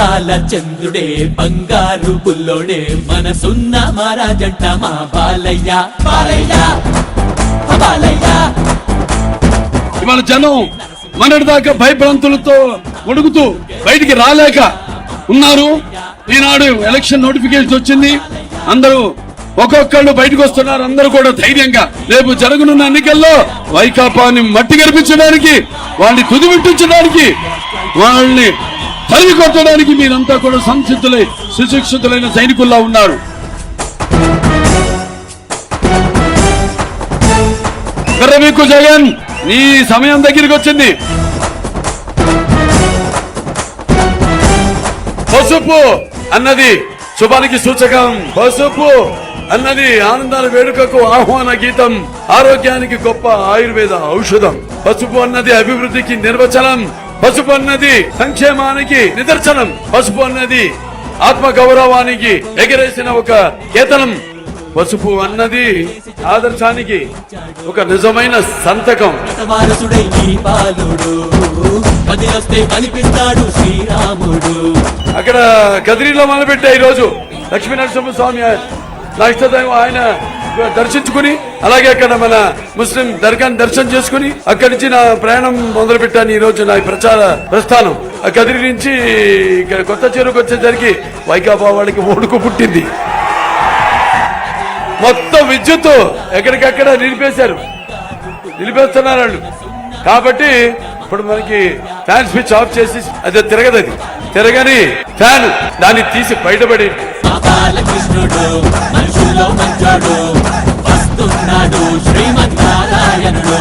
పాల చంద్రుడే బంగారు పుల్లోడే మనసున్న మహారాజంట మా బాలయ్య. బాలయ్య! బాలయ్య! ఇవాళ జనం మొన్నటిదాకా భయభ్రాంతులతో ఉడుకుతూ బయటికి రాలేక ఉన్నారు. ఈనాడు ఎలక్షన్ నోటిఫికేషన్ వచ్చింది. అందరూ ఒక్కొక్కళ్ళు బయటకు వస్తున్నారు. అందరూ కూడా ధైర్యంగా రేపు జరగనున్న ఎన్నికల్లో వైకాపాని మట్టి గర్పించడానికి వాళ్ళని తుదిమిట్టించడానికి వాళ్ళని తరిమి కొట్టడానికి మీరంతా కూడా సంసిద్ధులై సుశిక్షితులైన సైనికుల్లా ఉన్నారు. మీకు జగన్ నీ సమయం దగ్గరికి వచ్చింది పసుపు అన్నది శుభానికి సూచకం. పసుపు అన్నది ఆనందాల వేడుకకు ఆహ్వాన గీతం. ఆరోగ్యానికి గొప్ప ఆయుర్వేద ఔషధం. పసుపు అన్నది అభివృద్ధికి నిర్వచనం. పసుపు అన్నది సంక్షేమానికి నిదర్శనం. పసుపు అన్నది ఆత్మ గౌరవానికి ఎగరేసిన ఒక కేతనం. పసుపు అన్నది ఆదర్శానికి ఒక నిజమైన సంతకం. అక్కడ కదిరిలో మొదలుపెట్టా ఈ రోజు లక్ష్మీ నరసింహ స్వామి నా ఇష్టదైవం ఆయన దర్శించుకుని అలాగే అక్కడ మన ముస్లిం దర్గాని దర్శనం చేసుకుని అక్కడి నుంచి నా ప్రయాణం మొదలు పెట్టాను ఈ రోజు నా ప్రచార ప్రస్థానం. ఆ కదిరి నుంచి ఇక్కడ కొత్త చెరువుకు వచ్చేసరికి వైకాపా వాళ్ళకి ఓడుకు పుట్టింది. మొత్తం విద్యుత్ ఎక్కడికక్కడ నిలిపేశారు. నిలిపేస్తున్నారు వాళ్ళు. కాబట్టి ఇప్పుడు మనకి ఫ్యాన్ స్విచ్ ఆఫ్ చేసి అదే తిరగదు అది తిరగని ఫ్యాన్ దాన్ని తీసి బయటపడి బాలకృష్ణుడు మనుషుల్లో మంచోడు వస్తున్నాడు శ్రీమన్నారాయణుడు